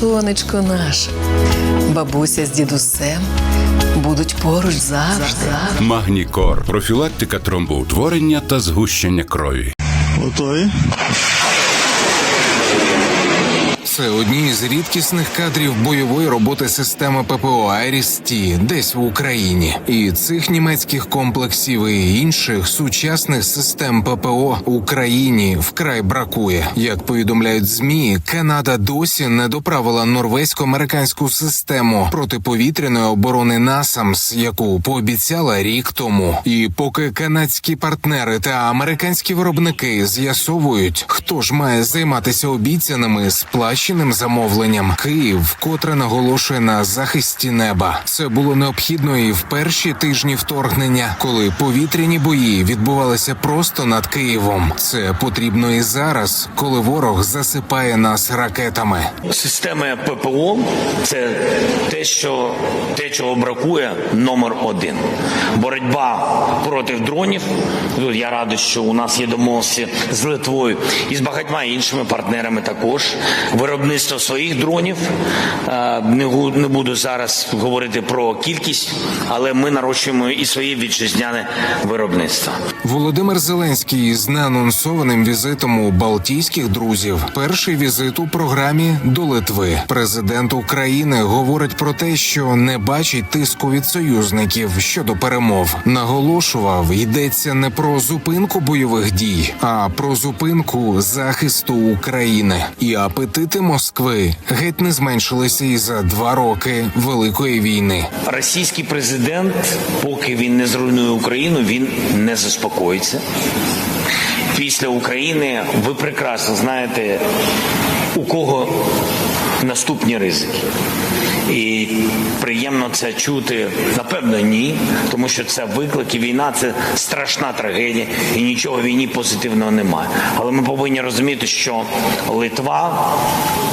сонечко наше. Бабуся з дідусем будуть поруч завжди. Магнікор профілактика тромбоутворення та згущення крові. Готові? Це одні з рідкісних кадрів бойової роботи системи ППО Айріс-Ті десь в Україні. І цих німецьких комплексів і інших сучасних систем ППО Україні вкрай бракує. Як повідомляють змі, Канада досі не доправила норвезько-американську систему протиповітряної оборони НАСАМС, яку пообіцяла рік тому. І поки канадські партнери та американські виробники з'ясовують, хто ж має займатися обіцяними сплаченим замовленням, Київ вкотре наголошує на захисті неба. Це було необхідно і в перші тижні вторгнення, коли повітряні бої відбувалися просто над Києвом. Це потрібно і зараз, коли ворог засипає нас ракетами. Системи ППО це те, що те, чого бракує, номер один. Боротьба проти дронів. Тут я радий, що у нас є домовленості з Литвою і з багатьма іншими партнерами також. Виробництво своїх дронів. Е, не буду зараз говорити про кількість, але ми нарощуємо і своє вітчизняне виробництво. Володимир Зеленський з неанонсованим візитом у Балтійських друзів. Перший візит у програмі до Литви. Президент України говорить про те, що не бачить тиску від союзників щодо перемов. Наголошував, йдеться не про зупинку бойових дій, а про зупинку захисту України. І апетити Москви геть не зменшилися і за два роки великої війни. Російський президент, поки він не зруйнує Україну, він не заспокоїться. Після України ви прекрасно знаєте, у кого наступні ризики. І приємно це чути. Напевно, ні, тому що це виклики. Війна це страшна трагедія, і нічого війні позитивного немає. Але ми повинні розуміти, що Литва,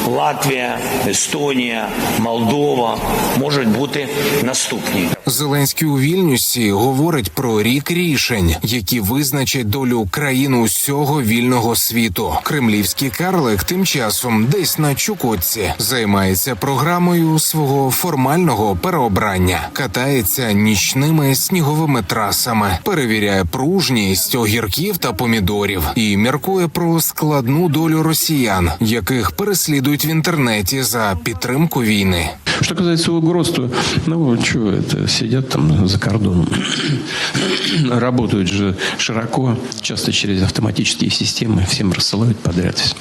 Латвія, Естонія, Молдова можуть бути наступні. Зеленський у Вільнюсі говорить про рік рішень, які визначать долю країн усього вільного світу. Кремлівський карлик тим часом десь на Чукотці займається програмою свого формального переобрання, катається нічними сніговими трасами, перевіряє пружність огірків та помідорів і міркує про складну долю росіян, яких переслідують в інтернеті за підтримку війни. Что касается угроз, то, ну, что это, сидят там за кордоном. Работают же широко, часто через автоматические системы, всем рассылают подряд.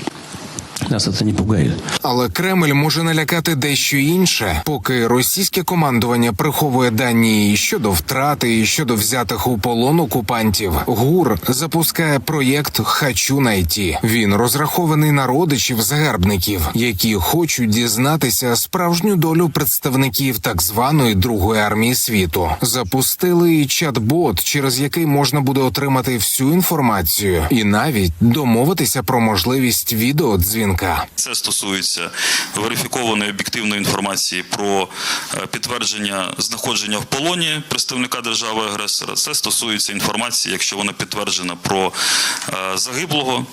Нас это не пугает. Але Кремль може налякати дещо інше, поки російське командування приховує дані щодо втрати, і щодо взятих у полон окупантів. ГУР запускає проєкт Хачу найти. Він розрахований на родичів загарбників, які хочуть дізнатися справжню долю представників так званої другої армії світу. Запустили і чат-бот, через який можна буде отримати всю інформацію, і навіть домовитися про можливість відеодзвінка. Це стосується верифікованої об'єктивної інформації про е, підтвердження знаходження в полоні представника держави-агресора. Це стосується інформації, якщо вона підтверджена про е, загиблого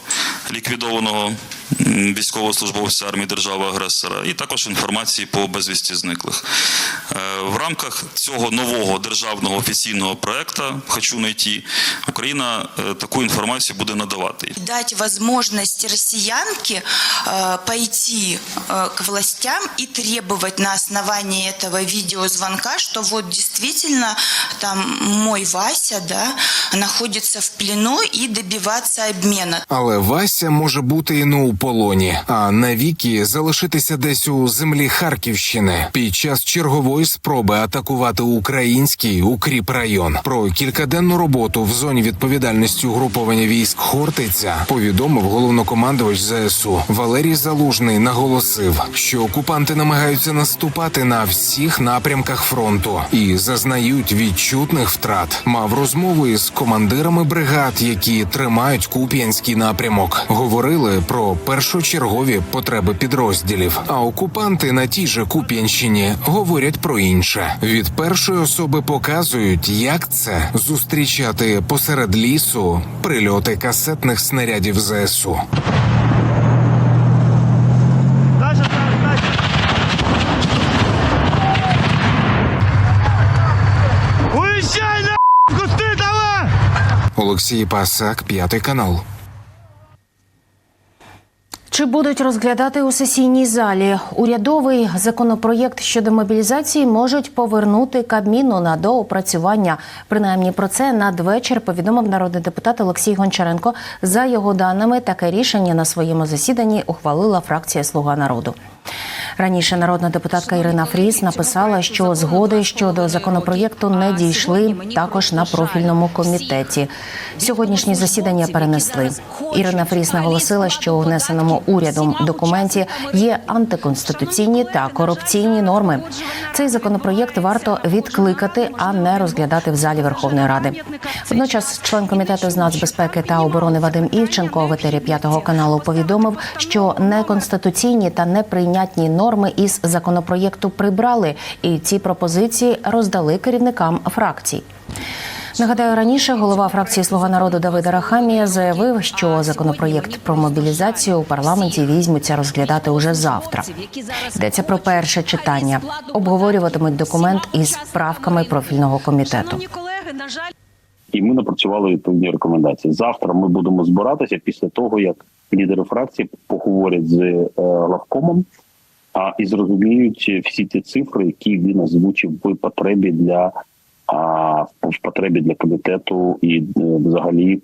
ліквідованого військовослужбовця армії держави-агресора, і також інформації по безвісті зниклих. Е, В рамках цього нового державного офіційного проекту «Хочу найти» Україна таку інформацію буде надавати. дать возможность россиянке э, пойти э, к властям и требовать на основании этого видеозвонка, что вот действительно там мой Вася, да, находится в плену и добиваться обмена. Але Вася може бути і не у полоні, а навіки залишитися десь у землі Харківщини під час чергової спроби атакувати український укріпрайон. Про кількаденну роботу в зоні відповідальності угруповання військ Хортиця повідомив головнокомандувач ЗСУ Валерій Залужний. Наголосив, що окупанти намагаються наступати на всіх напрямках фронту і зазнають відчутних втрат. Мав розмову із командирами бригад, які тримають Куп'янський напрямок. Говорили про першочергові потреби підрозділів. А окупанти на тій же Куп'янщині говорять про інше. Від першої особи показують, як це зустрічати посеред лісу прильоти касетних снарядів ЗСУ. Олексій Пасак, п'ятий канал. Чи будуть розглядати у сесійній залі урядовий законопроєкт щодо мобілізації можуть повернути Кабміну на доопрацювання? Принаймні про це надвечір повідомив народний депутат Олексій Гончаренко. За його даними, таке рішення на своєму засіданні ухвалила фракція Слуга народу. Раніше народна депутатка Ірина Фріс написала, що згоди щодо законопроєкту не дійшли також на профільному комітеті. Сьогоднішнє засідання перенесли. Ірина Фріс наголосила, що у внесеному урядом документі є антиконституційні та корупційні норми. Цей законопроєкт варто відкликати, а не розглядати в залі Верховної Ради. Водночас, член комітету з нацбезпеки та оборони Вадим Івченко в етері п'ятого каналу повідомив, що неконституційні та неприйнятні норми із законопроєкту прибрали, і ці пропозиції роздали керівникам фракцій. Нагадаю, раніше голова фракції Слуга народу Давид Арахамія заявив, що законопроєкт про мобілізацію у парламенті візьмуться розглядати уже завтра. Йдеться про перше читання. Обговорюватимуть документ із правками профільного комітету. і ми напрацювали відповідні рекомендації. Завтра ми будемо збиратися після того, як лідери фракції поговорять з е, главкомом а і зрозуміють всі ті цифри, які він озвучив в потребі для а, в потребі для комітету, і е, взагалі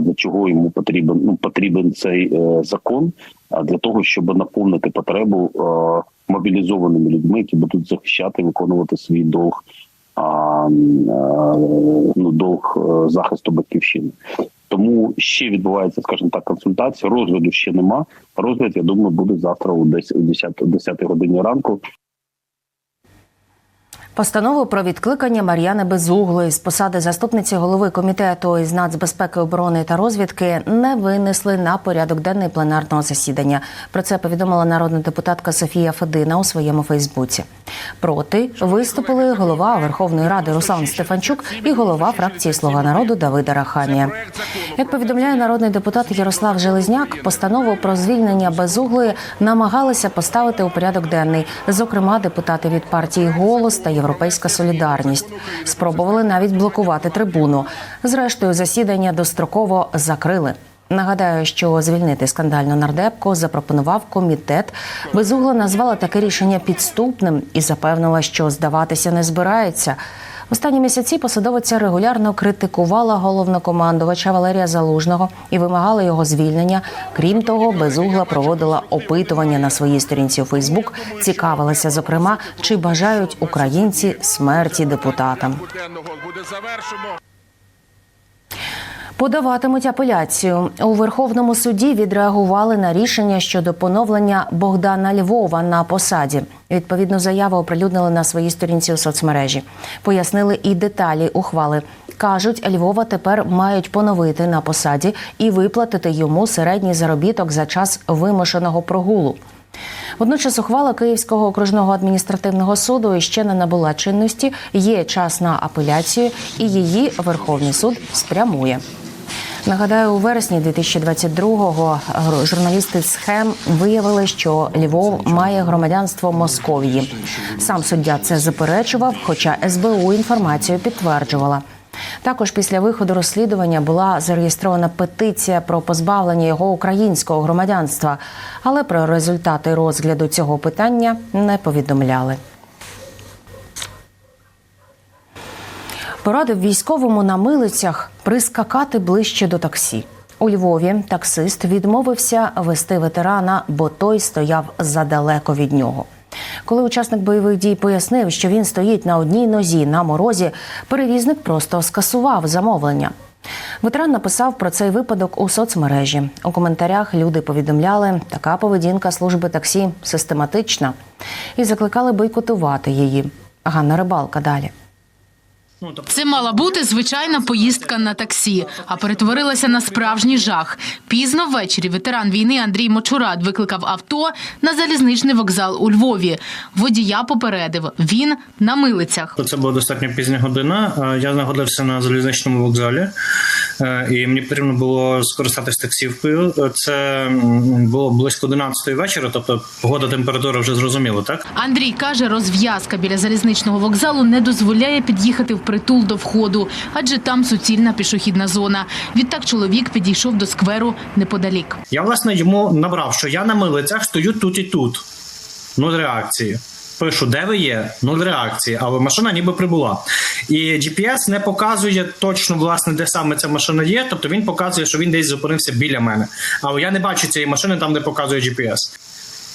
для чого йому потрібен ну потрібен цей е, закон, а для того, щоб наповнити потребу е, мобілізованими людьми, які будуть захищати, виконувати свій долг а, е, ну, долг е, захисту батьківщини. Тому ще відбувається, скажімо так, консультація. Розгляду ще нема. Розгляд, я думаю, буде завтра у десь о 10, 10 годині ранку. Постанову про відкликання Мар'яни Безуглої з посади заступниці голови комітету із нацбезпеки, оборони та розвідки не винесли на порядок денний пленарного засідання. Про це повідомила народна депутатка Софія Федина у своєму Фейсбуці. Проти виступили голова Верховної Ради Руслан Стефанчук і голова фракції Слуга народу Давида Рахамія. Як повідомляє народний депутат Ярослав Железняк, постанову про звільнення Безуглої намагалися поставити у порядок денний. Зокрема, депутати від партії Голос та Європейська Солідарність спробували навіть блокувати трибуну. Зрештою, засідання достроково закрили. Нагадаю, що звільнити скандальну нардепку запропонував комітет. Безугла назвала таке рішення підступним і запевнила, що здаватися не збирається. Останні місяці посадовиця регулярно критикувала головнокомандувача Валерія Залужного і вимагала його звільнення. Крім того, безугла проводила опитування на своїй сторінці у Фейсбук. Цікавилася, зокрема, чи бажають українці смерті депутатам. Подаватимуть апеляцію у Верховному суді. Відреагували на рішення щодо поновлення Богдана Львова на посаді. Відповідну заяву оприлюднили на своїй сторінці у соцмережі. Пояснили і деталі ухвали. кажуть, Львова тепер мають поновити на посаді і виплатити йому середній заробіток за час вимушеного прогулу. Водночас ухвала Київського окружного адміністративного суду ще не набула чинності. Є час на апеляцію, і її Верховний суд спрямує. Нагадаю, у вересні 2022-го журналісти схем виявили, що Львов має громадянство Московії. Сам суддя це заперечував, хоча СБУ інформацію підтверджувала. Також після виходу розслідування була зареєстрована петиція про позбавлення його українського громадянства, але про результати розгляду цього питання не повідомляли. Порадив військовому на милицях прискакати ближче до таксі. У Львові таксист відмовився вести ветерана, бо той стояв задалеко від нього. Коли учасник бойових дій пояснив, що він стоїть на одній нозі на морозі, перевізник просто скасував замовлення. Ветеран написав про цей випадок у соцмережі. У коментарях люди повідомляли, така поведінка служби таксі систематична і закликали бойкотувати її. Ганна Рибалка далі. Це мала бути звичайна поїздка на таксі, а перетворилася на справжній жах. Пізно ввечері ветеран війни Андрій Мочурат викликав авто на залізничний вокзал у Львові. Водія попередив, він на милицях. Це була достатньо пізня година. Е, Я знаходився на залізничному вокзалі, е, і мені потрібно було скористатися таксівкою. Це було близько 11 вечора, тобто погода температура вже зрозуміла, так? Андрій каже, розв'язка біля залізничного вокзалу не дозволяє під'їхати в впритул до входу, адже там суцільна пішохідна зона. Відтак чоловік підійшов до скверу неподалік. Я власне йому набрав, що я на милицях стою тут і тут. Нуль реакції. Пишу, де ви є? Нуль реакції, але машина ніби прибула. І GPS не показує точно, власне, де саме ця машина є. Тобто він показує, що він десь зупинився біля мене. Але я не бачу цієї машини там, де показує GPS.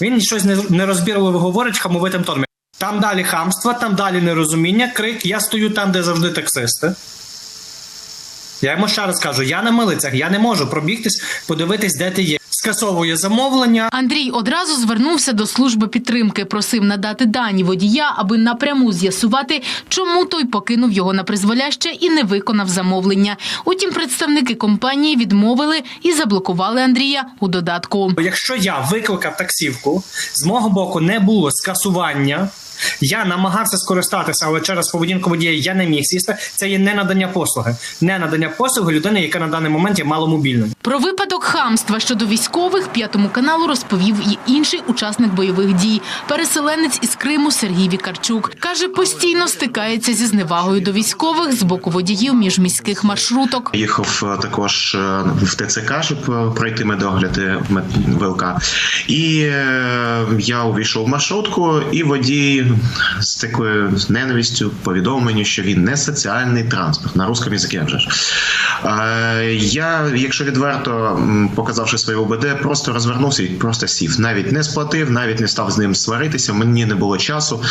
Він щось не- нерозбірливо говорить хамовитим тоном. Там далі хамство, там далі нерозуміння, крик. Я стою там, де завжди таксисти. Я йому ще раз кажу: я на милицях, я не можу пробігтись, подивитись, де ти є. Скасовує замовлення. Андрій одразу звернувся до служби підтримки, просив надати дані водія, аби напряму з'ясувати, чому той покинув його на призволяще і не виконав замовлення. Утім, представники компанії відмовили і заблокували Андрія у додатку. Якщо я викликав таксівку, з мого боку не було скасування. Я намагався скористатися, але через поведінку водія я не міг сісти. Це є не надання послуги, не надання послуги людини, яка на даний момент є маломобільною. Про випадок хамства щодо військових п'ятому каналу розповів і інший учасник бойових дій. Переселенець із Криму Сергій Вікарчук каже, постійно стикається зі зневагою до військових з боку водіїв міжміських маршруток. Їхав е, також е, в ТЦК, щоб е, пройти медогляди ВЛК. І я увійшов в маршрутку, і водій з такою ненавистю повідомив мені, що він не соціальний транспорт на русском язикі вже ж. Я, якщо відверто показавши своє ОБД, просто розвернувся і просто сів. Навіть не сплатив, навіть не став з ним сваритися. Мені не було часу.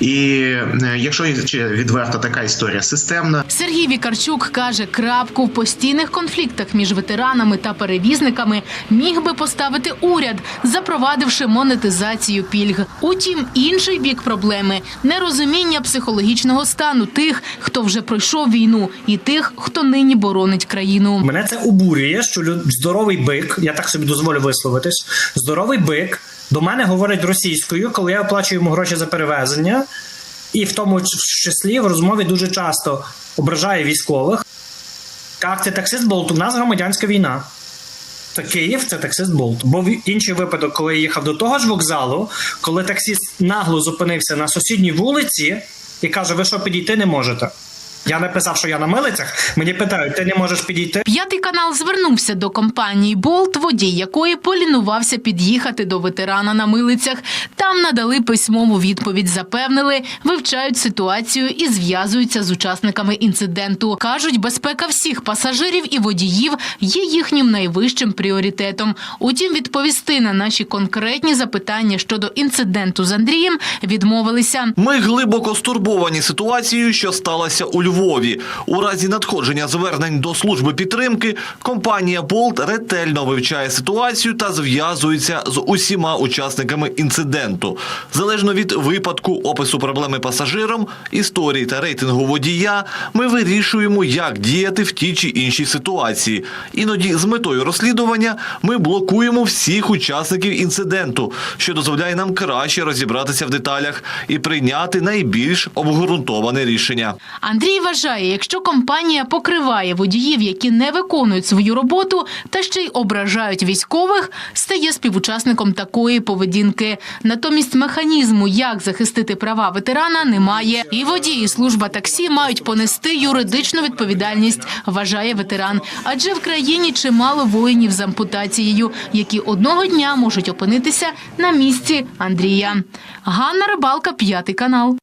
І е, якщо відверто така історія системна, Сергій Вікарчук каже, крапку в постійних конфліктах між ветеранами та перевізниками міг би поставити уряд, запровадивши монетизацію пільг. Утім, інший бік проблеми нерозуміння психологічного стану тих, хто вже пройшов війну, і тих, хто нині боронить країну. Мене це обурює, що здоровий бик, я так собі дозволю висловитись. Здоровий бик до мене говорить російською, коли я оплачую йому гроші за перевезення, і в тому числі в розмові дуже часто ображає військових. Як це таксист Болт? У нас громадянська війна. Це Київ, це таксист Болт. Був інший випадок, коли я їхав до того ж вокзалу, коли таксіст нагло зупинився на сусідній вулиці і каже: Ви що підійти не можете? Я написав, що я на милицях. Мені питають, ти не можеш підійти. П'ятий канал звернувся до компанії Болт, водій якої полінувався під'їхати до ветерана на милицях. Там надали письмову відповідь, запевнили, вивчають ситуацію і зв'язуються з учасниками інциденту. кажуть, безпека всіх пасажирів і водіїв є їхнім найвищим пріоритетом. Утім, відповісти на наші конкретні запитання щодо інциденту з Андрієм відмовилися. Ми глибоко стурбовані ситуацією, що сталася у Львові. У разі надходження звернень до служби підтримки компанія Болт ретельно вивчає ситуацію та зв'язується з усіма учасниками інциденту. Залежно від випадку, опису проблеми пасажирам, історії та рейтингу водія, ми вирішуємо, як діяти в тій чи іншій ситуації. Іноді з метою розслідування ми блокуємо всіх учасників інциденту, що дозволяє нам краще розібратися в деталях і прийняти найбільш обґрунтоване рішення. Андрій вважає, якщо компанія покриває водіїв, які не виконують свою роботу та ще й ображають військових, стає співучасником такої поведінки. Натомість механізму, як захистити права ветерана, немає. І водії служба таксі мають понести юридичну відповідальність, вважає ветеран. Адже в країні чимало воїнів з ампутацією, які одного дня можуть опинитися на місці Андрія. Ганна Рибалка, п'ятий канал.